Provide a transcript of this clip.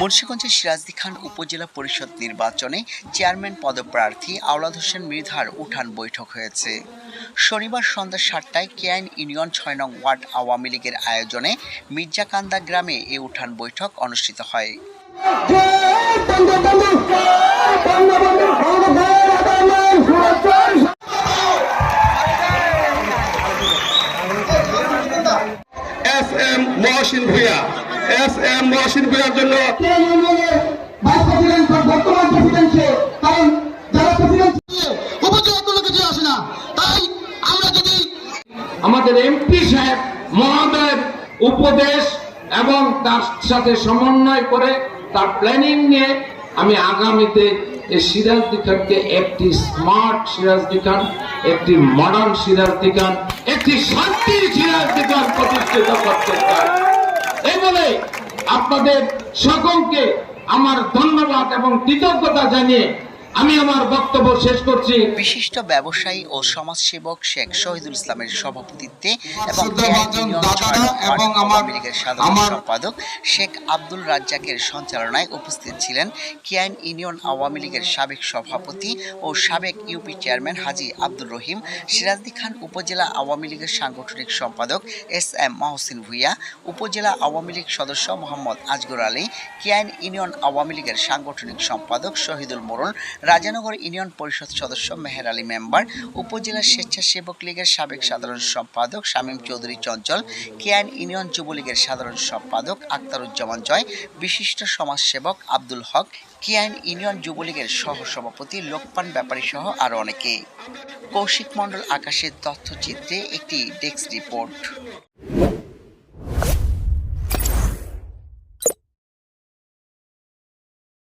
মুন্সিগঞ্জের সিরাজদি খান উপজেলা পরিষদ নির্বাচনে চেয়ারম্যান পদপ্রার্থী আওলাদ হোসেন মৃধার উঠান বৈঠক হয়েছে। শনিবার সন্ধ্যা সাতটায় কেআইন ইউনিয়ন ছয় নং ওয়ার্ড আওয়ামী লীগের আয়োজনে মির্জাকান্দা গ্রামে এই উঠান বৈঠক অনুষ্ঠিত হয়। S M Bhuiya. S M Mohsin ভুইয়ার জন্য। আমাদের এমপি সাহেব, মহোদয়ের উপদেশ এবং তার সাথে সমন্বয় করে তার প্ল্যানিং নিয়ে আমি আগামীতে এই সিরাজদি খানকে একটি স্মার্ট সিরাজদি খান একটি মডার্ন সিরাজদি খান একটি শান্তির সিরাজদি খান প্রতিষ্ঠিত করতে চাই। এই আপনাদের সকলকে আমার ধন্যবাদ এবং কৃতজ্ঞতা জানিয়ে আমি আমার বক্তব্য শেষ করছি। বিশিষ্ট ব্যবসায়ী ও সমাজসেবক শেখ শহীদুল ইসলামের সভাপতিত্বে এবং আমার- সাধারণ সম্পাদক শেখ আব্দুল রাজ্জাকের সঞ্চালনায় উপস্থিত ছিলেন কিয়াইন ইউনিয়ন আওয়ামী লীগের সাবেক সভাপতি ও সাবেক ইউপি চেয়ারম্যান হাজি আব্দুর রহিম সিরাজদি খান উপজেলা আওয়ামী লীগের সাংগঠনিক সম্পাদক এস এম মহসিন ভুইয়া উপজেলা আওয়ামী লীগ সদস্য মোহাম্মদ আজগর আলী কিয়াইন ইউনিয়ন আওয়ামী লীগের সাংগঠনিক সম্পাদক শহীদুল মোরল রাজানগর ইউনিয়ন পরিষদ সদস্য মেহের আলী মেম্বার, উপজেলা স্বেচ্ছাসেবক লীগের সাবেক সাধারণ সম্পাদক শামীম চৌধুরী চঞ্চল কিয়াইন ইউনিয়ন যুবলীগের সাধারণ সম্পাদক আক্তারুজ্জামান জয়, বিশিষ্ট সমাজসেবক আব্দুল হক কিয়াইন ইউনিয়ন যুবলীগের সহ সভাপতি লোকপান ব্যাপারী সহ আরও অনেকে। কৌশিক মণ্ডল আকাশের তথ্যচিত্রে একটি ডেস্ক রিপোর্ট।